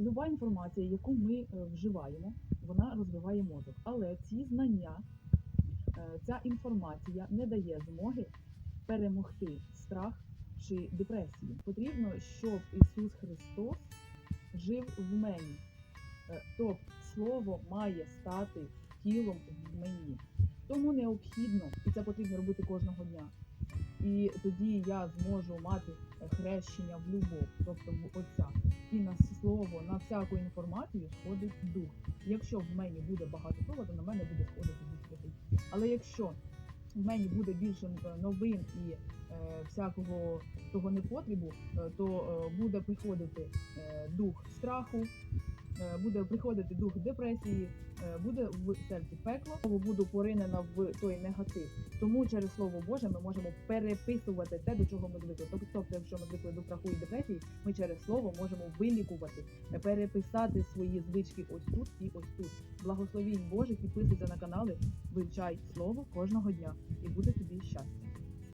Люба інформація, яку ми е, вживаємо, вона розвиває мозок. Але ці знання, е, ця інформація не дає змоги перемогти страх чи депресію. Потрібно, щоб Ісус Христос жив в мені. Е, Тобто Слово має стати тілом в мені. Тому необхідно, і це потрібно робити кожного дня. І тоді я зможу мати хрещення в любов, тобто в Отця. І на слово, на всяку інформацію сходить дух. Якщо в мені буде багато того, то на мене буде сходити дух святий. Але якщо в мені буде більше е, новин і е, всякого того непотребу, е, то е, буде приходити е, дух страху, буде приходити дух депресії, е, буде в серці пекло, буду поринена в той негатив. Тому через слово Боже ми можемо переписувати те, до чого ми звикли. Тобто, тобто, якщо ми звикли до страху і депресії, ми через слово можемо вилікувати, е, переписати свої звички ось тут і ось тут. Благословінь Божих, підписуйся на канали, вивчай слово кожного дня, і буде тобі щастя.